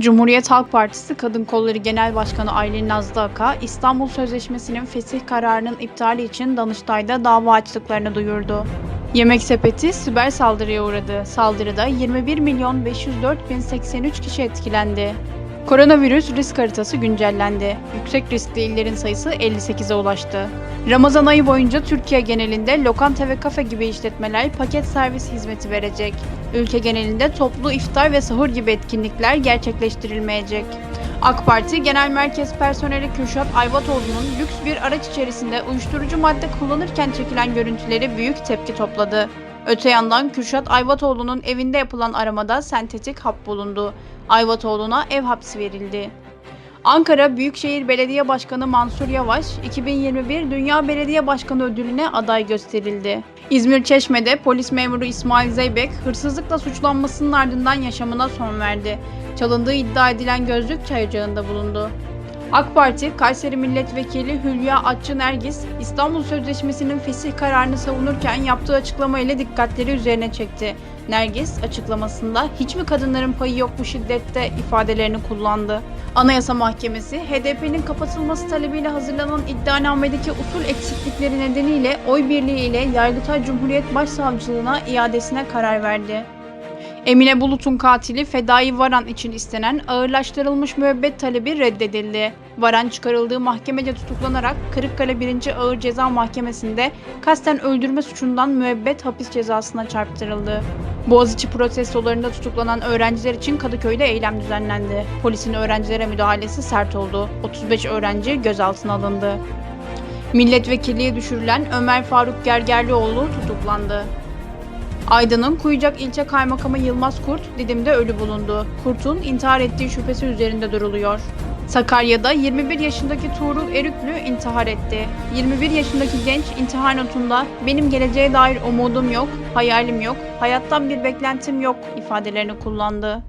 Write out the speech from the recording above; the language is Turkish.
Cumhuriyet Halk Partisi Kadın Kolları Genel Başkanı Aylin Nazlı Aka, İstanbul Sözleşmesi'nin fesih kararının iptali için Danıştay'da dava açtıklarını duyurdu. Yemek sepeti siber saldırıya uğradı. Saldırıda 21 milyon 504 bin 83 kişi etkilendi. Koronavirüs risk haritası güncellendi. Yüksek riskli illerin sayısı 58'e ulaştı. Ramazan ayı boyunca Türkiye genelinde lokanta ve kafe gibi işletmeler paket servis hizmeti verecek. Ülke genelinde toplu iftar ve sahur gibi etkinlikler gerçekleştirilmeyecek. AK Parti Genel Merkez Personeli Kürşat Ayvatoğlu'nun lüks bir araç içerisinde uyuşturucu madde kullanırken çekilen görüntüleri büyük tepki topladı. Öte yandan Kürşat Ayvatoğlu'nun evinde yapılan aramada sentetik hap bulundu. Ayvatoğlu'na ev hapsi verildi. Ankara Büyükşehir Belediye Başkanı Mansur Yavaş, 2021 Dünya Belediye Başkanı ödülüne aday gösterildi. İzmir Çeşme'de polis memuru İsmail Zeybek, hırsızlıkla suçlanmasının ardından yaşamına son verdi. Çalındığı iddia edilen gözlük çay ocağında bulundu. AK Parti, Kayseri Milletvekili Hülya Atçı Nergis, İstanbul Sözleşmesi'nin fesih kararını savunurken yaptığı açıklama ile dikkatleri üzerine çekti. Nergis, açıklamasında hiç mi kadınların payı yok bu şiddette ifadelerini kullandı. Anayasa Mahkemesi, HDP'nin kapatılması talebiyle hazırlanan iddianamedeki usul eksiklikleri nedeniyle oy birliği ile Yargıtay Cumhuriyet Başsavcılığına iadesine karar verdi. Emine Bulut'un katili Fedai Varan için istenen ağırlaştırılmış müebbet talebi reddedildi. Varan çıkarıldığı mahkemece tutuklanarak Kırıkkale 1. Ağır Ceza Mahkemesi'nde kasten öldürme suçundan müebbet hapis cezasına çarptırıldı. Boğaziçi protestolarında tutuklanan öğrenciler için Kadıköy'de eylem düzenlendi. Polisin öğrencilere müdahalesi sert oldu. 35 öğrenci gözaltına alındı. Milletvekilliği düşürülen Ömer Faruk Gergerlioğlu tutuklandı. Aydın'ın Kuyucak ilçe kaymakamı Yılmaz Kurt, Didim'de ölü bulundu. Kurt'un intihar ettiği şüphesi üzerinde duruluyor. Sakarya'da 21 yaşındaki Tuğrul Erüklü intihar etti. 21 yaşındaki genç intihar notunda benim geleceğe dair umudum yok, hayalim yok, hayattan bir beklentim yok ifadelerini kullandı.